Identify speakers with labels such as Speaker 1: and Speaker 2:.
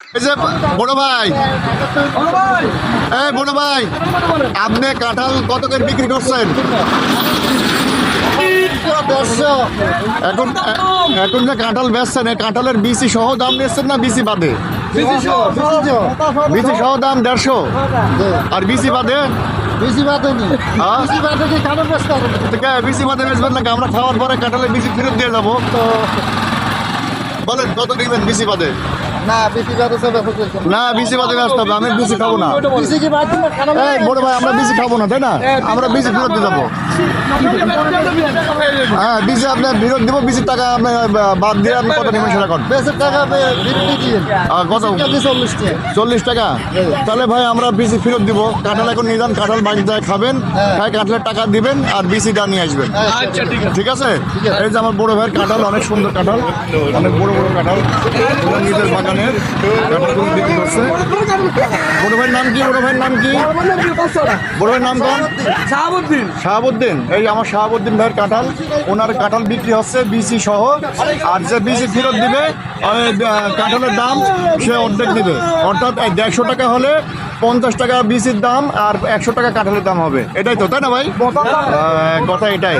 Speaker 1: এই যে বড় ভাই এই বড় ভাই আপনি কাঁঠাল কত করে বিক্রি করছেন এখন এখন যে কাঁঠাল বেচছেন এই কাঁঠালের বিসি সহ দাম নিচ্ছেন না বিসি বাদে বিসি সহ দাম দেড়শো আর বিসি বাদে
Speaker 2: নি
Speaker 1: হ্যাঁ? বিসি বাদে বেচবেন নাকি আমরা খাওয়ার পরে কাঁঠালের বিসি ফেরত দিয়ে যাব তো বলেন কত নেবেন বিসি বাদে
Speaker 2: না বিসি
Speaker 1: না বিসি হবে আমি বিসি খাব না। বড় ভাই আমরা বিজি খাব না তাই না? আমরা বিসি ফেরত দিয়ে যাব। হ্যাঁ বিসি আপনার ফেরত দেবো বিসির টাকা আপনি বাদ দিয়ে আপনি কত নেবেন সেটা করেন
Speaker 2: টাকা
Speaker 1: কত?
Speaker 2: চল্লিশ টাকা?
Speaker 1: তাহলে ভাই আমরা বিসি ফেরত দিব। কাঁঠাল এখন নিয়ে যান কাঁঠাল বাড়িতে খাবেন। খাই কাঁঠালের টাকা দিবেন আর বিসিটা নিয়ে আসবেন।
Speaker 2: আচ্ছা ঠিক
Speaker 1: ঠিক আছে? এই যে আমার বড় ভাইয়ের কাঁঠাল অনেক সুন্দর কাঁঠাল অনেক বড় বড় কাঁঠাল। নিজের বাগানের কাঁঠালগুলো বিক্রি করছে। বড় ভাইয়ের নাম কি? বড় ভাইয়ের নাম কি? বড় ভাইয়ের নাম কোন
Speaker 3: শাহাবুদ্দিন।
Speaker 1: শাহাবুদ্দিন। এই আমার শাহাবুদ্দিন ভাইয়ের কাঁঠাল, ওনার কাঁঠাল বিক্রি হচ্ছে বিসি সহ, আর যে বিসি ফেরত দিবে কাঁঠালের দাম সে অর্ধেক দিবে। অর্থাৎ দেড়শো টাকা হলে পঞ্চাশ টাকা বিসির দাম আর একশো টাকা কাঁঠালের দাম হবে। এটাই তো, তাই না ভাই? কথা এটাই।